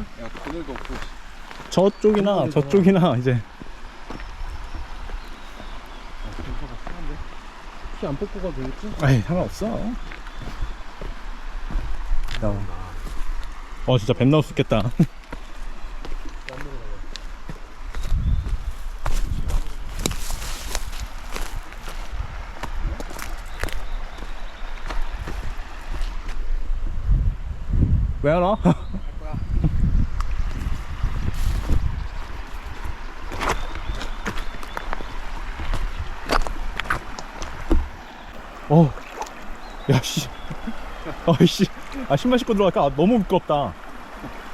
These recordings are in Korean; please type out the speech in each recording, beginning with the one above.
야 그늘도 없고. 저쪽이나 저쪽이나 이제. 키안 뽑고 가도 되겠지? 아이 상관없어. 야. 어 진짜 뱀 나올 수 있겠다. 왜 안 와? 어, 야, 씨. 아이씨. 아, 신발 신고 들어갈까? 아, 너무 미끄럽다.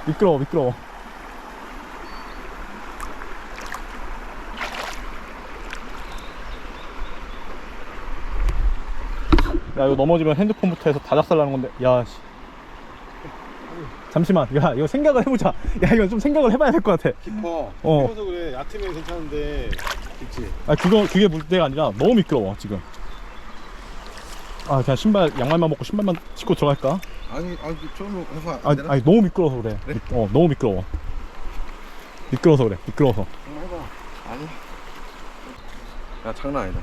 미끄러워, 미끄러워. 야, 이거 넘어지면 핸드폰부터 해서 다 작살나는 건데. 야, 씨. 잠시만. 야, 이거 생각을 해보자. 야, 이거 좀 생각을 해봐야 될 것 같아. 깊어 어. 깊어서 그래 얕으면 괜찮은데 그치 아, 그거, 그게 문제가 아니라 너무 미끄러워, 지금. 아, 그냥 신발, 양말만 먹고 신발만 신고 들어갈까? 아니 아니 좀 해봐 아니, 아니 너무 미끄러워서 그래. 그래? 미- 어 너무 미끄러워. 미끄러워서 그래. 미끄러워서. 해봐 아니 야 장난 아니다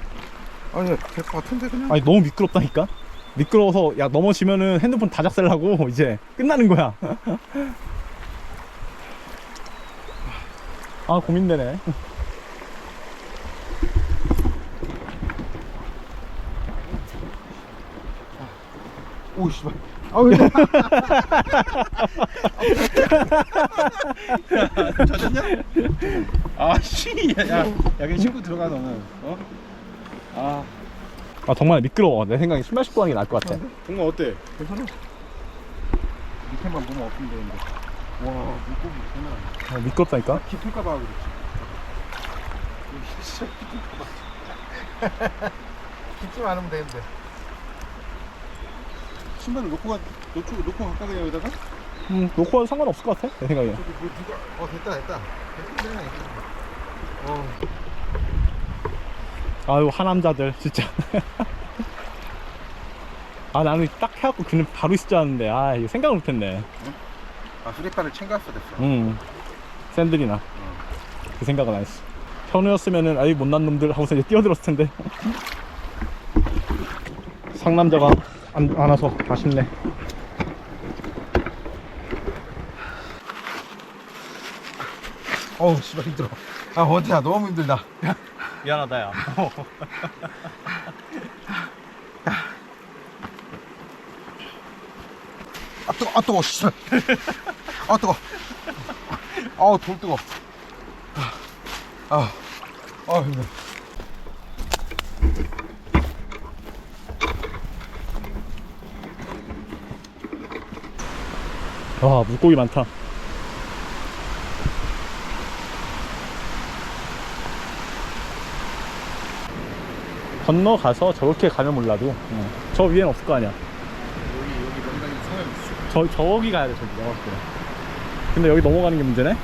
아니 될 것 같은데 그냥 아니 너무 미끄럽다니까. 미끄러워서 야 넘어지면은 핸드폰 다 작살나고 이제 끝나는 거야. 아 고민되네. 오 씨발 아우 야 젖었냐? 아씨 야, 야 그냥 신고 들어가 너는 어? 아 아 정말 미끄러워. 내 생각에 신발 신고 하는 게 나을 것 같아. 정말 어때? 괜찮아? 밑에만 보면 없으면 되는데 와 물고기 장난 아니야 아, 미끄럽다니까. 깊을까봐 그렇지 이거 진짜 깊을까봐 깊지만 않으면 되는데 신발을 놓고 가 놓고 놓고 갈까 그냥 여기다가? 음 놓고 와도 상관없을 것 같아. 내 생각에. 저기 뭐 누가 어 됐다 됐다 됐다 어 아유 하남자들 진짜. 아 나는 딱 해갖고 그냥 바로 있을 줄 알았는데 아 이거 생각을 못했네. 아 수리파를 챙겼어 됐어 음 샌들이나 그 생각은 안 했어 현우였으면은 아이 못난 놈들 하고서 이제 뛰어들었을 텐데 상남자가 안, 안 와서 아쉽네. 어우 씨발 힘들어. 아 원태야 너무 힘들다. 미안하다 야. 아 뜨거 아 뜨거 씨발. 아 뜨거. 아우 돌 뜨거. 아, 아 힘들어 와 물고기 많다. 건너가서 저렇게 가면 몰라도 어, 저 위엔 없을 거 아니야. 여기 여기 명당이 사람 있어. 저, 저기 가야 돼 저기. 때 근데 여기 넘어가는 게 문제네?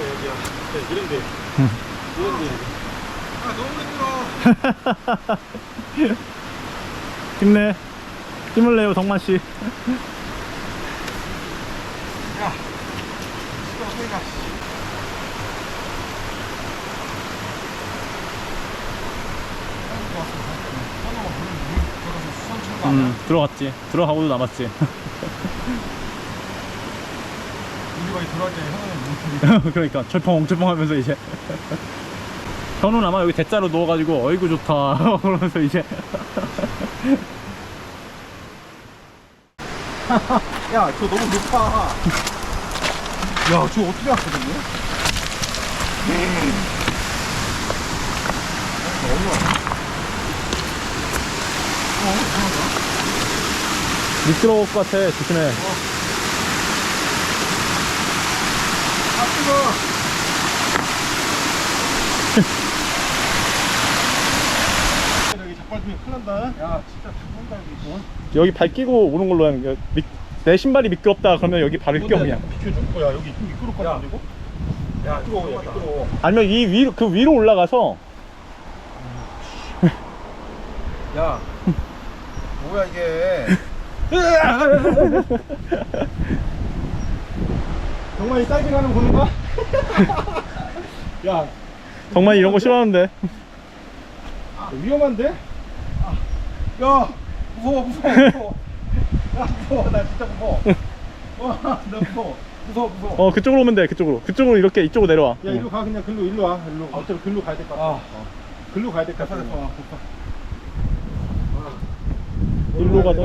여기야. 이런데 이런데 아 너무 힘들어. 힘내 힘을 내요 덕만씨. 야 씨발 어디 가? 음, 들어갔지. 들어가고도 남았지. 우리가 들어갈 때 형은 못 그러니까 철펑철펑 하면서 이제. 현우는 아마 여기 대자로 누워가지고 어이구 좋다. 그러면서 이제 야, 저 너무 높아. 야, 저 어떻게 왔거든요? 미끄러울 것 같아 조심해 아, 뜨거. 여기 자빨면 큰일 난다. 야, 진짜 죽는다 여기. 어? 여기 발 끼고 오는 걸로 하는 게 미- 내 신발이 미끄럽다 그러면 여기 발을 껴 그냥 비켜줄 거야. 여기 미끄럽 거 아니고? 야, 뜨거워, 야, 미끄러워. 아니면 이 위로 그 위로 올라가서 야, 뭐야 이게? 정말 이 딸기 가는 거 보는 거야? 야 정말 이런 거 싫어하는데. 위험한데? 야 무서워 무서워 무서워 야 무서워 나 진짜 무서워 와나 무서워 무서워 무서워 어 그쪽으로 오면 돼. 그쪽으로. 그쪽으로 이렇게 이쪽으로 내려와. 야 이리로 가 그냥 글로 일로 와 일로 어차피 글로 가야 될 것 같아 어. 글로 가야 될 것 같아 어. 일로 가자.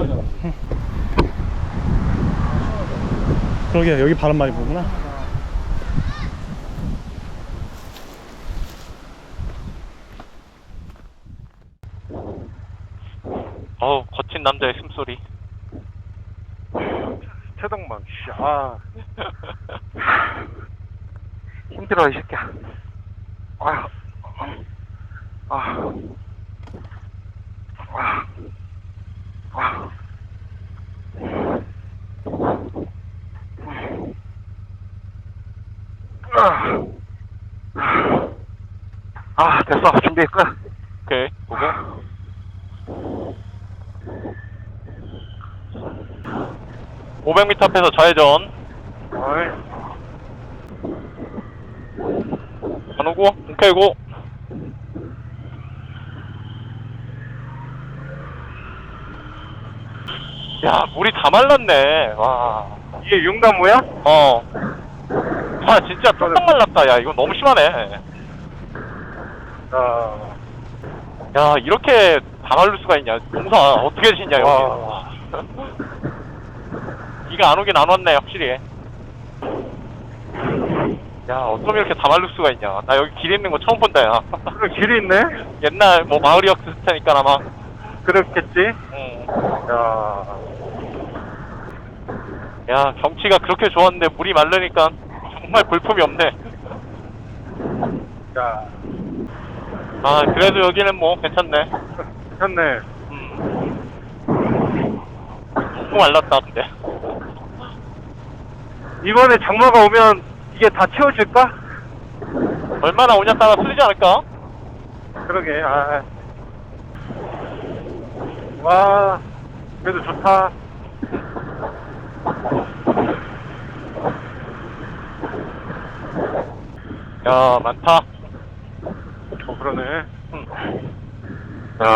그러게 여기 바람 많이 부구나. 어우 거친 남자의 숨소리 최동망 씨, 아 힘들어 이 새끼야. 아, 아, 아, 아. 아, 됐어. 준비 끝. 오케이 보고 500m 앞에서 좌회전 어이. 안 오고 오케이 고 야 물이 다 말랐네 와 이게 융나무야? 어. 아 진짜 뚝뚝 말랐다. 야 이거 너무 심하네. 아, 야 이렇게 다 마를 수가 있냐? 농사 어떻게 짓냐 여기. 와. 비가 안 오긴 안 왔네 확실히. 야 어쩜 이렇게 다 마를 수가 있냐? 나 여기 길 있는 거 처음 본다 야. 그래 길이 있네. 옛날 뭐 마을이었을 테니까 아마. 그렇겠지. 음. 야, 야 경치가 그렇게 좋았는데 물이 마르니까 정말 볼품이 없네. 야, 아 그래도 여기는 뭐 괜찮네. 괜찮네. 음. 너무 말랐다 근데. 이번에 장마가 오면 이게 다 채워질까? 얼마나 오냐 따라 틀리지 않을까? 그러게. 아. 와, 그래도 좋다. 야 많다. 어, 그러네. 음. 야,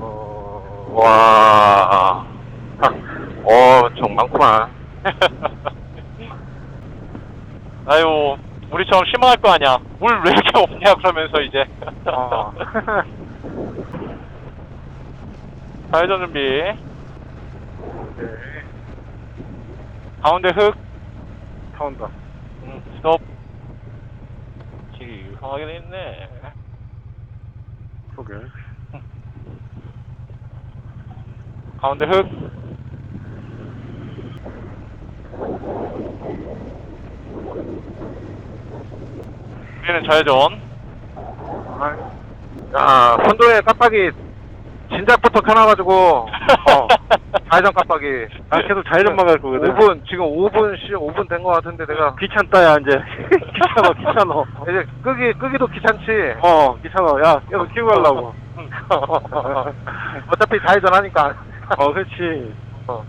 어, 와, 어, 정 많구만. 아유 우리처럼 실망할 거 아니야. 물 왜 이렇게 없냐 그러면서 이제. 어. 좌회전 준비. 네, 가운데 흙. 다 온다. 음, 스톱. 길이 유성하게 돼 있네. 그러게. 가운데 흙. 우리는 좌회전. 야, 선도에 깜빡이 진작부터 켜놔가지고, 어, 좌회전 깜빡이. 아, 계속 좌회전만 갈 거거든. 5분, 지금 5분, 시 5분 된 거 같은데 내가. 귀찮다, 야, 이제. 귀찮아, 귀찮아. 이제 끄기, 끄기도 귀찮지. 어, 귀찮아. 야, 계속 키고 가려고. 어차피 좌회전 하니까. 어, 그렇지. 어.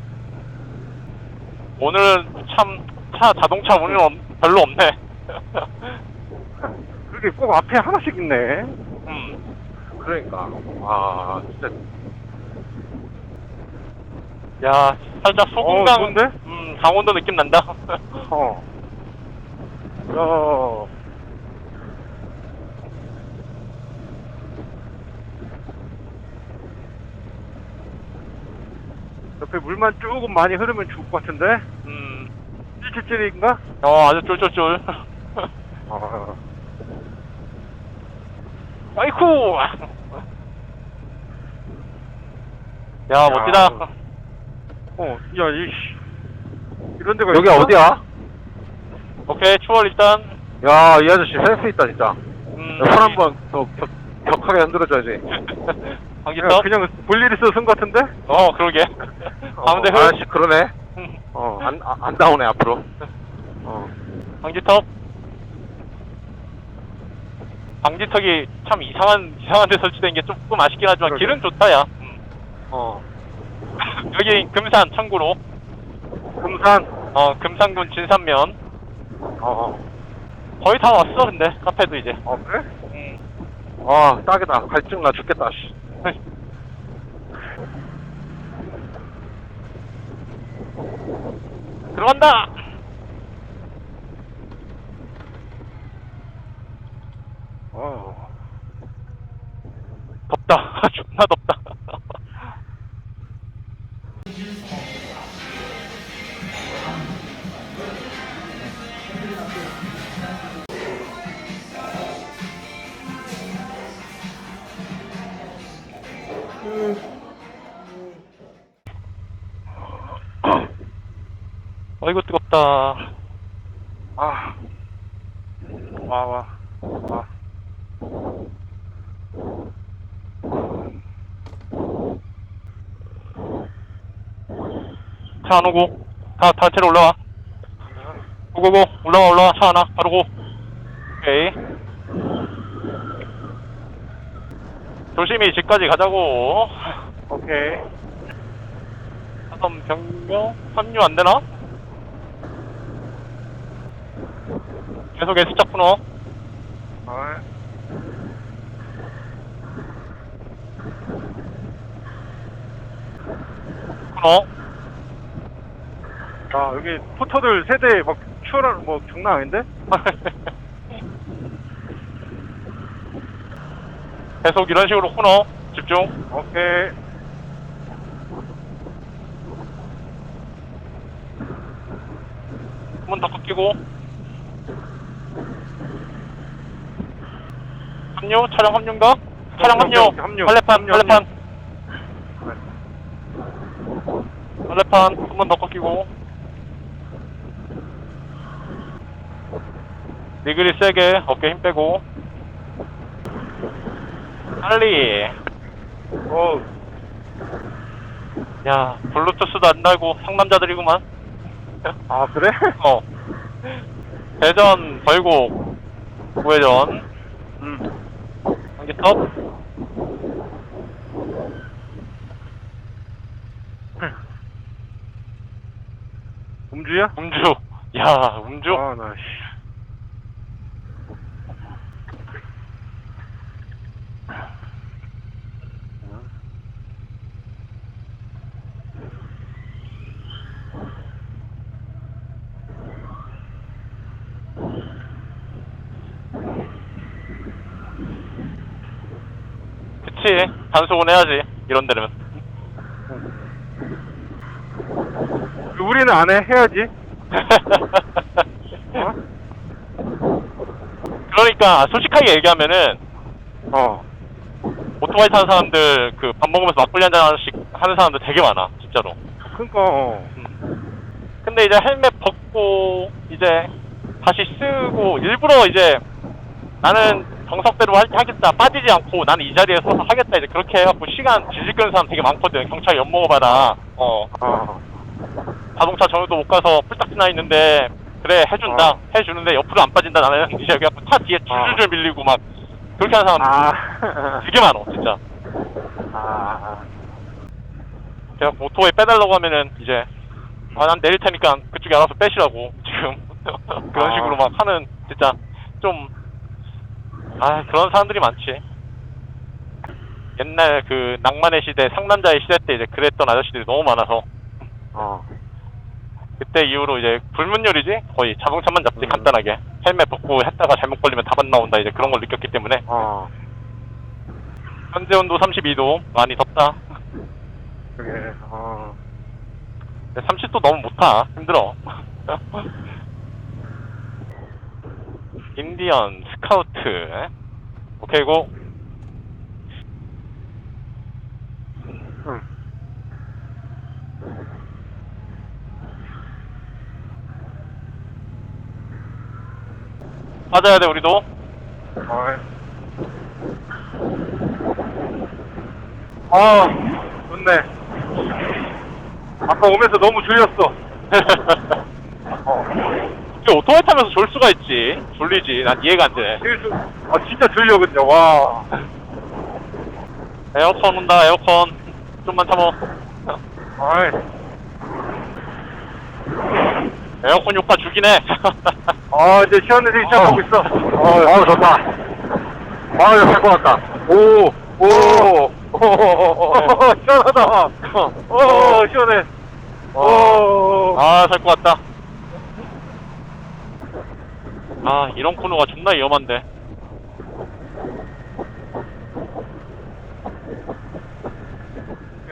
오늘은 참 차 자동차 운은 없- 별로 없네. 그렇게 꼭 앞에 하나씩 있네. 음. 그러니까. 와, 진짜. 야, 살짝 소금강, 어, 좋은데? 음, 강원도 느낌 난다. 어. 야. 옆에 물만 조금 많이 흐르면 죽을 것 같은데? 음, 찔찔찔인가? 어, 아주 쫄쫄쫄. 아. 아이쿠! 야, 멋지다. 어, 야, 이씨. 이런 데가 여기 있어? 어디야? 오케이, 추월 일단. 야, 이 아저씨 센스 있다, 진짜. 음, 손 한 번 더 격, 격하게 흔들어줘야지. 야, 톱. 그냥 볼일 있어 쓴 것 같은데? 어, 그러게. 가운데 어, 흙. 아저씨, 그러네. 어, 안, 안, 안 나오네, 앞으로. 어. 방지턱. 방지턱이 참 이상한, 이상한 데 설치된 게 조금 아쉽긴 하지만 그러게. 길은 좋다, 야. 음. 어. 여기 금산 참고로 금산. 어 금산군 진산면 어, 어. 거의 다 왔어 근데 카페도 이제 어, 그래? 음. 아 딱이다 갈증 나 죽겠다 씨. 들어간다. 어. 덥다. 존나 덥다 어이구 뜨겁다 아. 와, 와. 와. 차 안 오고 다 단체로 올라와 고고고 올라와 올라와 차 하나 바로 고 오케이 조심히 집까지 가자고 오케이. 사선 병력 합류 안 되나? 계속 S자 끊어 아. 끊어 아, 여기 포터들 세대 막 추월하는 뭐 장난 아닌데? 계속 이런 식으로 끊어 집중 오케이. 한 번 더 꺾이고 합류? 차량 합류인가? 차량 합류! 합류, 합류. 발레판, 합류, 발레판 발레판 한 번 더 꺾이고 리그리 세게 어깨 힘 빼고 빨리 어, 야 블루투스도 안 달고 상남자들이구만 아, 그래? 어 대전 벌곡 우회전 음. 한개 톱 음주야? 음주 야 음주 아, 나, 씨. 그치 단속은 해야지 이런 데는 우리는 안 해, 해야지. 어? 그러니까 솔직하게 얘기하면은 어. 오토바이 타는 사람들 그 밥 먹으면서 막걸리 한잔 하나씩 하는 사람들 되게 많아 진짜로 그니까, 어. 근데 이제 헬멧 벗고 이제 다시 쓰고 일부러 이제 나는 정석대로 하, 하겠다 빠지지 않고 나는 이 자리에 서서 하겠다 이제 그렇게 해갖고 시간 질질 끄는 사람 되게 많거든 경찰 엿먹어봐라 어 어. 자동차 전유도 못 가서 뿔딱 지나 있는데 그래 해준다 어. 해주는데 옆으로 안 빠진다 나는 이제 그래갖고 차 뒤에 줄줄줄 밀리고 막 그렇게 하는 사람 아. 되게 많어 진짜 아. 제가 오토바이 빼달라고 하면은 이제 아 난 내릴 테니까 그쪽에 알아서 빼시라고 지금 그런 아. 식으로 막 하는 진짜 좀 아 그런 사람들이 많지. 옛날 그 낭만의 시대 상남자의 시대 때 이제 그랬던 아저씨들이 너무 많아서. 어. 그때 이후로 이제 불문율이지? 거의 자동차만 잡지 음. 간단하게. 헬멧 벗고 했다가 잘못 걸리면 답안 나온다 이제 그런 걸 느꼈기 때문에. 어. 현재 온도 32도. 많이 덥다. 그게, 어. 30도 너무 못타. 힘들어 인디언 스카우트 오케이 고 응. 맞아야 돼 우리도. 아, 좋네. 아까 오면서 너무 졸렸어. 이게 오토바이 타면서 졸 수가 있지 졸리지 난 이해가 안 졸- 아, 진짜 졸려, 근데, 와. 에어컨 온다 에어컨 좀만 참어 아이, 에어컨 효과 죽이네. 아, 이제 시원해지기 시작하고 있어. 어, 어, 좋다. 아, 이거 살것 같다. 오, 오, 오, 오, 오, 어, 시원하다. 어, 시원해. 어, 아, 살 것 같다. 아, 이런 코너가 존나 위험한데.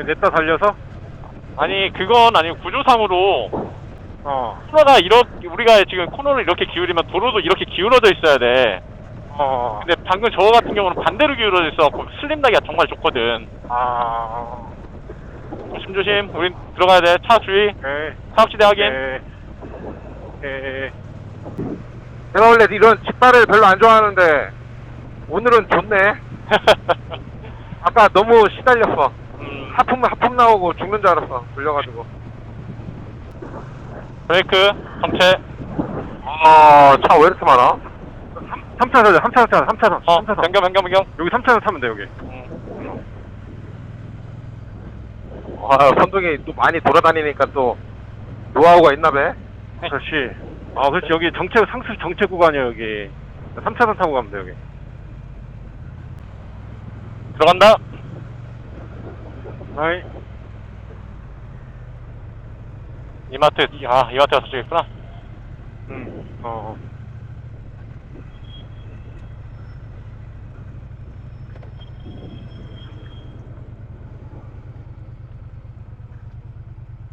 냈다 달려서? 아니, 그건 아니고 구조상으로 어, 코너가 이렇게 우리가 지금 코너를 이렇게 기울이면 도로도 이렇게 기울어져 있어야 돼. 어, 근데 방금 저거 같은 경우는 반대로 기울어져 있어갖고 슬림 나기가 정말 좋거든. 아, 조심조심. 우린 들어가야 돼. 차 주의. 사업지대 확인. 예. 예. 내가 원래 이런 직발을 별로 안 좋아하는데, 오늘은 좋네. 아까 너무 시달렸어. 음, 하품, 하품 나오고 죽는 줄 알았어. 불려가지고. 브레이크, 정체. 아, 차 왜 이렇게 많아? 3차선 타자, 3차선 타자, 3차선. 어, 3차선. 변경, 변경, 변경. 여기 3차선 타면 돼, 여기. 음. 아, 선동이 또 많이 돌아다니니까 또, 노하우가 있나 봐. 그렇지. 아, 그렇지. 여기 정체, 상수 정체 구간이야, 여기. 3차선 타고 가면 돼, 여기. 들어간다. 아이, 이마트, 아, 이마트가 저쪽에 있구나. 음, 어.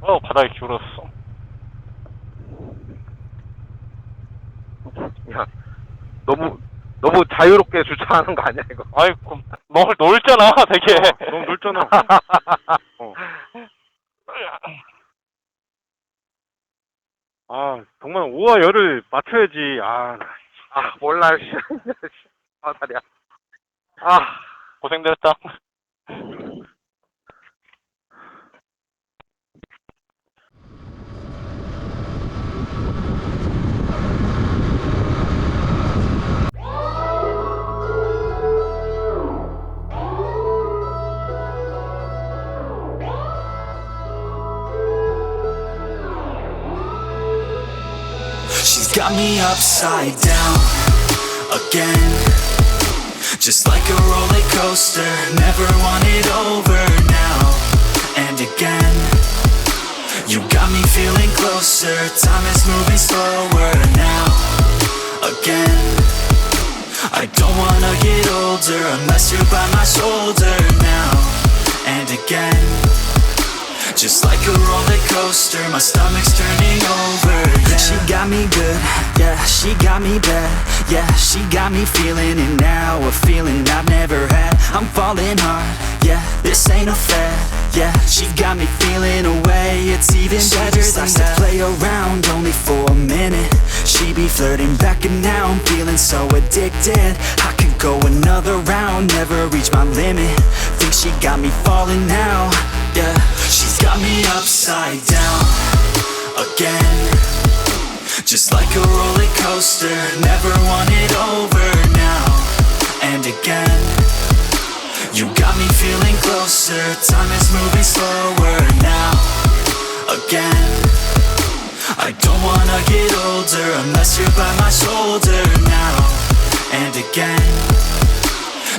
어, 바닥에 기울었어. 야, 너무, 너무 자유롭게 주차하는 거 아니야, 이거? 아이고, 너, 넓잖아, 되게. 어, 너무 넓잖아. 어. 아, 정말 오와 열을 맞춰야지. 아, 아, 몰라, 씨. 아, 다리야. 아, 고생들 했다. Me upside down again. Just like a roller coaster, never want it over now and again. You got me feeling closer, time is moving slower now again. I don't wanna get older unless you're by my shoulder now and again. Just like a roller coaster, my stomach's turning over. Yeah. She got me good, yeah, she got me bad. Yeah, she got me feeling it now, a feeling I've never had. I'm falling hard, yeah, this ain't a fad. Yeah, she got me feeling away, it's even she better just than likes that. to play around only for a minute. She be flirting back and now I'm feeling so addicted. I could go another round, never reach my limit. Think she got me falling now, yeah. Got me upside down again. Just like a roller coaster, never want it over now and again. You got me feeling closer, time is moving slower now again. I don't wanna get older unless you're by my shoulder now and again.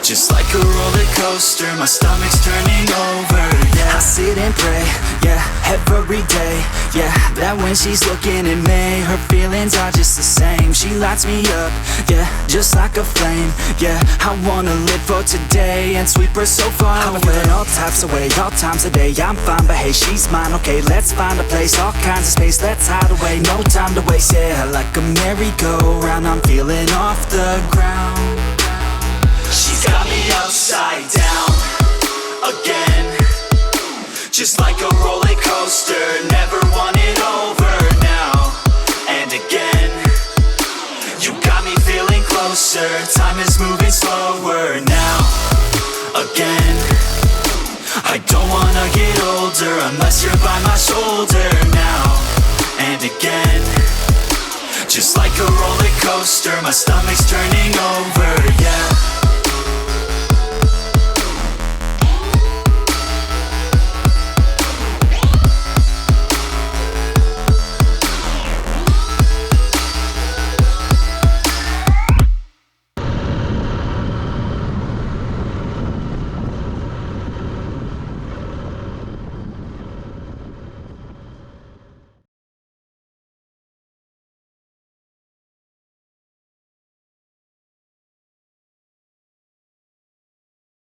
Just like a roller coaster, my stomach's turning over. Yeah, I sit and pray, yeah, every day. Yeah, that when she's looking at me, her feelings are just the same. She lights me up, yeah, just like a flame. Yeah, I wanna live for today and sweep her so far I've been all types of way, all times a day. I'm fine, but hey, she's mine. Okay, let's find a place, all kinds of space. Let's hide away, no time to waste. Yeah, like a merry-go-round, I'm feeling off the ground. She's got me upside down again. Just like a roller coaster, never want it over now and again. You got me feeling closer, time is moving slower now again. I don't wanna get older unless you're by my shoulder now and again. Just like a roller coaster, my stomach's turning over, yeah.